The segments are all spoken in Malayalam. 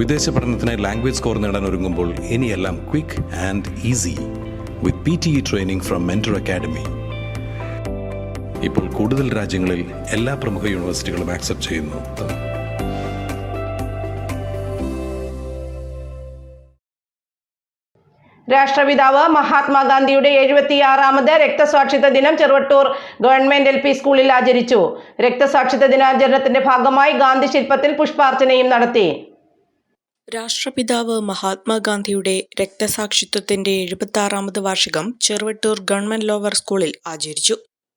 വിദേശ പഠനത്തിനായി ലാംഗ്വേജ് സ്കോർ നേടാൻ ഒരുങ്ങുമ്പോൾ ഇനിയെല്ലാം quick and easy with P T E training from mentor academy ഇപ്പോൾ കൂടുതൽ രാജ്യങ്ങളിൽ എല്ലാ പ്രമുഖ യൂണിവേഴ്സിറ്റികളും ആക്സെപ്റ്റ് ചെയ്യുന്നു. രാഷ്ട്രപിതാവ് മഹാത്മാഗാന്ധിയുടെ എഴുപത്തിയാറാമത് രക്തസാക്ഷിത്വ ദിനം ചെറുവട്ടൂർ ഗവൺമെന്റ് എൽ പി സ്കൂളിൽ ആചരിച്ചു. രക്തസാക്ഷിത്വ ദിനാചരണത്തിന്റെ ഭാഗമായി ഗാന്ധി ശില്പത്തിൽ പുഷ്പാർച്ചനയും നടത്തി. രാഷ്ട്രപിതാവ് മഹാത്മാഗാന്ധിയുടെ രക്തസാക്ഷിത്വത്തിന്റെ എഴുപത്തി വാർഷികം ചെറുവട്ടൂർ ഗവൺമെന്റ് ലോവർ സ്കൂളിൽ ആചരിച്ചു.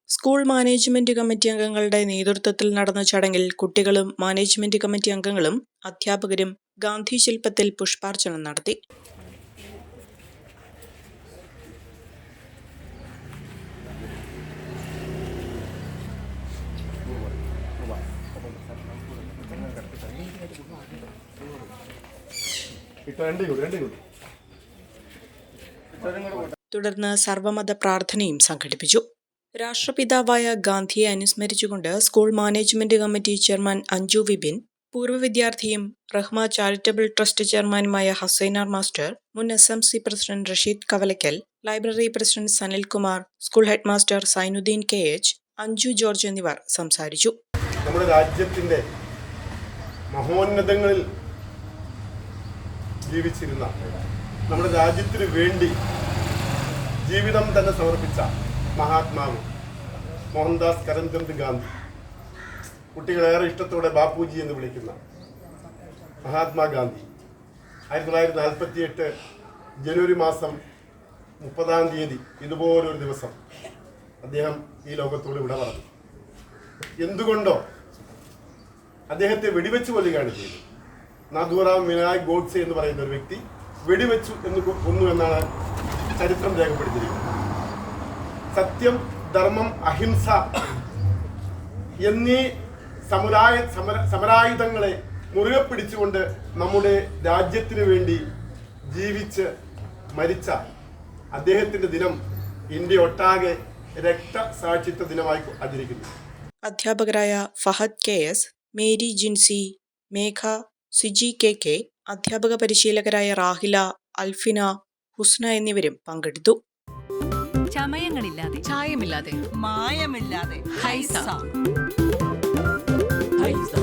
സ്കൂൾ മാനേജ്മെന്റ് കമ്മിറ്റി അംഗങ്ങളുടെ നേതൃത്വത്തിൽ നടന്ന ചടങ്ങിൽ കുട്ടികളും മാനേജ്മെന്റ് കമ്മിറ്റി അംഗങ്ങളും അധ്യാപകരും ഗാന്ധി ശില്പത്തിൽ പുഷ്പാർച്ചന നടത്തി. തുടർന്ന് സർവമത പ്രാർത്ഥനയും സംഘടിപ്പിച്ചു. രാഷ്ട്രപിതാവായ ഗാന്ധിയെ അനുസ്മരിച്ചുകൊണ്ട് school management committee chairman Anju Vibin പൂർവ വിദ്യാർത്ഥിയും റഹ്മ ചാരിറ്റബിൾ ട്രസ്റ്റ് ചെയർമാനുമായ ഹസൈനാർ മാസ്റ്റർ മുൻ S M C president Rasheed Kavalakkal library president Sanilkumar school head master Sainuddeen K H Anju George എന്നിവർ സംസാരിച്ചു. നമ്മുടെ രാജ്യത്തിന്റെ മഹോന്നതങ്ങളിൽ ജീവിച്ചിരുന്ന നമ്മുടെ രാജ്യത്തിന് വേണ്ടി ജീവിതം തന്നെ സമർപ്പിച്ച മഹാത്മാവ് മോഹൻദാസ് കരംചന്ദ് ഗാന്ധി. കുട്ടികളേറെ ഇഷ്ടത്തോടെ ബാപ്പുജി എന്ന് വിളിക്കുന്ന മഹാത്മാഗാന്ധി ആയിരത്തി തൊള്ളായിരത്തി നാൽപ്പത്തി എട്ട് ജനുവരി മാസം മുപ്പതാം തീയതി ഇതുപോലൊരു ദിവസം അദ്ദേഹം ഈ ലോകത്തോട് വിട പറഞ്ഞു. എന്തുകൊണ്ടോ അദ്ദേഹത്തെ വെടിവെച്ച് കൊല്ലുകയാണ് ചെയ്തത്. നാഥുറാം വിനായക് ഗോഡ്സെ എന്ന് പറയുന്ന ഒരു വ്യക്തി വെടിവെച്ചു എന്ന് കൊന്നു എന്നാണ് ചരിത്രം രേഖപ്പെടുത്തിയിരിക്കുന്നത്. സത്യം ധർമ്മം അഹിംസ എന്നീ സമുദായ സമര സമരായുധങ്ങളെ മുറുകെ പിടിച്ചുകൊണ്ട് നമ്മുടെ രാജ്യത്തിന് വേണ്ടി ജീവിച്ച് മരിച്ച അദ്ദേഹത്തിന്റെ ദിനം ഇന്ത്യ ഒട്ടാകെ രക്തസാക്ഷിത്വ ദിനമായി ആചരിക്കുന്നു. അധ്യാപകരായ Fahad K S Mary Jincy Megha Siji K K അധ്യാപക പരിശീലകരായ റാഹില അൽഫിന ഹുസ്ന എന്നിവരും പങ്കെടുത്തു. ചമയങ്ങളില്ലാതെ. ചായമില്ലാതെ. മായമില്ലാതെ. ഹൈസ. ഹൈസ.